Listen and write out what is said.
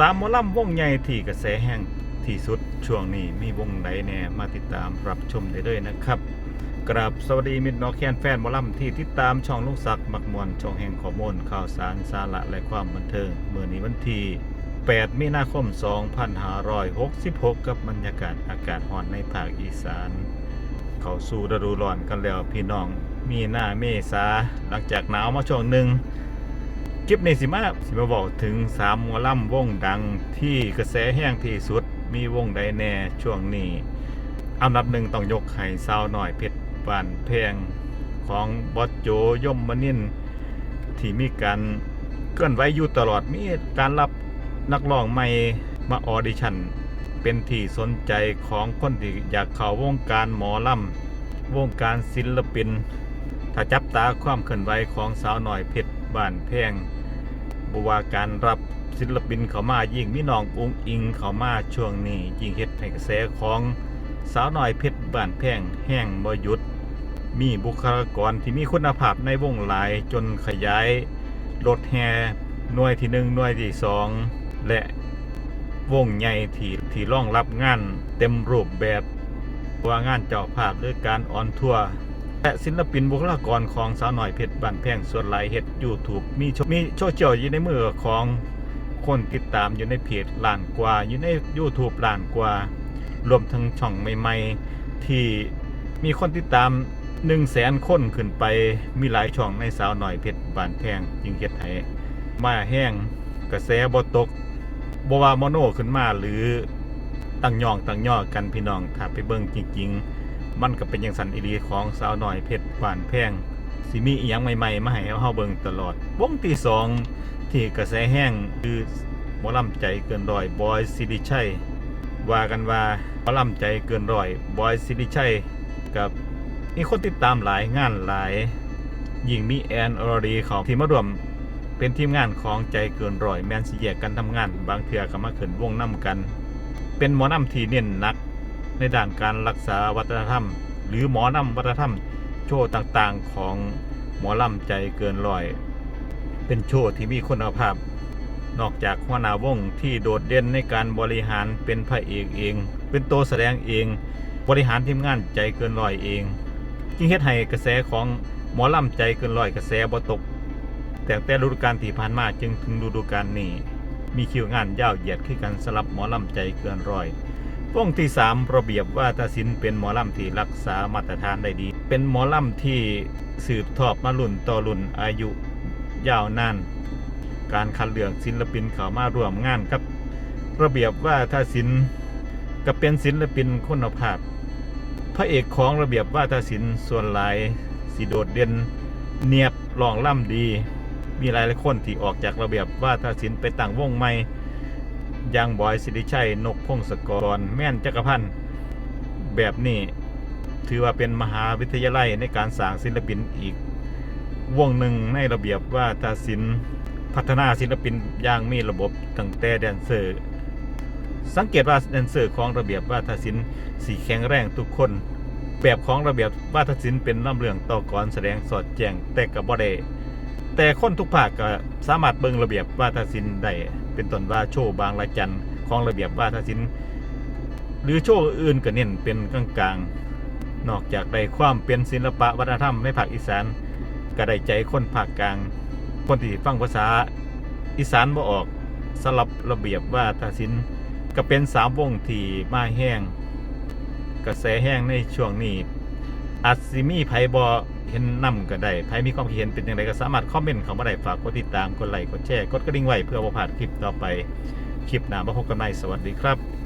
สามหมอลำวงใหญ่ที่กระแสแห้งที่สุดช่วงนี้มีวงไหนแน่มาติดตามรับชมได้เลยนะครับกราบสวัสดีมิตรนอกแคนแฟนหมอลำที่ติดตามช่องลุงศักดิ์มักมวนช่องแห่งข้อมูลข่าวสารสาระและความบันเทิงเมื่อนี้วันที่8มีนาคม 2566 กับบรรยากาศอากาศร้อนในภาคอีสาน เขาสู่ฤดูร้อนกันแล้วพี่น้องมีหน้าเมษาหลังจากหนาวมาช่วงหนึ่ง คลิปนี้สิมาสิมาบอกถึงสามหมอลำวงดังที่กระแสแห้งที่สุด มีวงใดแน่ช่วงนี้อันดับหนึ่งต้องยกให้สาวหน่อยเพชรบานแพงของบอสโจย่อมมนินที่มีการเคลื่อนไหวอยู่ตลอดมีการรับนักร้องใหม่มาออดิชั่นเป็นที่สนใจของคนที่อยากเข้าวงการหมอลำวงการศิลปิน ถ้าจับตาความเคลื่อนไหวของสาวหน่อยเพชรบ้านแพง บว่าการรับศิลปินเขามายิ่งมีน้องอุ้งอิงเขามาช่วงนี้ยิ่งเฮ็ดให้กระแสของสาวน่อยเพชรบ้านแพงแห้งบ่หยุด มีบุคลากรที่มีคุณภาพในวงหลายจนขยายรถแห่หน่วยที่หนึ่งหน่วยที่สองและวงใหญ่ที่ที่รองรับงานเต็มรูปแบบว่างานเจ้าภาพหรือการออนทัวร์ และศิลปินบุคลากรของสาวหน่อยเพชรบ้านแพงส่วนหลายเฮ็ด YouTube มีโชมีโซเชียลอยู่ในมือของคนติดตามอยู่ในเพจล้านกว่า อยู่ใน YouTube ล้านกว่า รวมทั้งช่องใหม่ ๆ ที่มีคนติดตาม1 0 0 0 0แสนคนขึ้นไปมีหลายช่องในสาวหน่อยเพชรบานแพงจึงเฮ็ดให้มาแห้งกระแสบตกบว่ามโนขึ้นมาหรือตั้งย่องตั้งย่อกันพี่น้องถ้าไปเบิ่งจริง ๆ มันก็เป็นอย่างสันอีรีของสาวหน้อยเพชรบานแพงสิมีอีหยังใหม่ๆมาให้เฮาเบิ่งตลอด วงที่สองที่กระแสแห้งคือหมอลำใจเกินร้อยบอยสิริชัยว่ากันว่าหมอลำใจเกินร้อยบอยสิริชัยกับมีคนติดตามหลายงานหลายยิ่งมีแอนอรดีของทีมารวมเป็นทีมงานของใจเกินร้อยแมนสิแยกกันทำงาน บางเทื่อก็มาขึ้นวงนํกัน เป็นหมอนำที่เน้นนัก ในด้านการรักษาวัฒนธรรม หรือหมอนำวัฒนธรรม โชว์ต่างๆ ของหมอลำใจเกินร้อย เป็นโชว์ที่มีคุณภาพ นอกจากหัวหน้าวงที่โดดเด่นในการบริหารเป็นพระเอกเอง เป็นตัวแสดงเอง บริหารทีมงานใจเกินร้อยเอง จึงเฮ็ดให้กระแสของหมอลำใจเกินร้อยกระแสบ่ตกแต่แต่ฤดูกาลที่ผ่านมาจึงถึงฤดูกาลนี้ มีคิวงานยาวเหยียดขึ้นกันสลับหมอลำใจเกินร้อย วงที่3ระเบียบว่าทศิลป์เป็นหมอลำที่รักษามาตรฐานได้ดี เป็นหมอลำที่สืบทอดมารุ่นต่อรุ่นอายุยาวนาน การคัดเลือกศิลปินเข้ามาร่วมงานกับ ระเบียบว่าทศิลป์ก็เป็นศิลปินคุณภาพ พระเอกของระเบียบว่าทศิลส่วนหลายสีโดดเด่นเนียบร้องล่ำดี มีหลายหลายคนที่ออกจากระเบียบว่าทศิลไปตั้งวงใหม่ ย่างบอยสิริชัย นกพงศกร แม่นจักรพันธ์แบบนี้ถือว่าเป็นมหาวิทยาลัยในการสร้างศิลปินอีก วงหนึ่งในระเบียบว่าทศิลพัฒนาศิลปินอย่างมีระบบตั้งแต่แดนเซอร์ สังเกตว่าแดนเซอร์ของระเบียบว่าทศิลสีแข็งแรงทุกคน แบบของระเบียบว่าทศิลเป็นลำเรื่องต่อกรแสดงสอดแจงแต่กับบ่ได้แต่คนทุกภาคก็สามารถเบิ่งระเบียบว่าทศิลได้ เป็นต้นว่าโชว์บางระจันของระเบียบว่าทศิลป์หรือโชว์อื่นก็เน้นเป็นกลางๆ นอกจากได้ความเป็นศิลปะวัฒนธรรมในภาคอีสานก็ได้ใจคนภาคกลาง คนที่ฟังภาษาอีสานบ่ออกสลับระเบียบว่าทศิลป์ก็เป็นสามวงที่มาแห้งกระแสแห้งในช่วงนี้ อาจสิมีไผบอเห็นนำก็ได้ไผมีความเห็นเป็นอย่างไรก็สามารถคอมเมนต์เข้ามาได้ฝากกดติดตามกดไลค์กดแชร์กดกระดิ่งไว้เพื่อบ่พลาดคลิปต่อไป คลิปหน้ามาพบกันใหม่สวัสดีครับ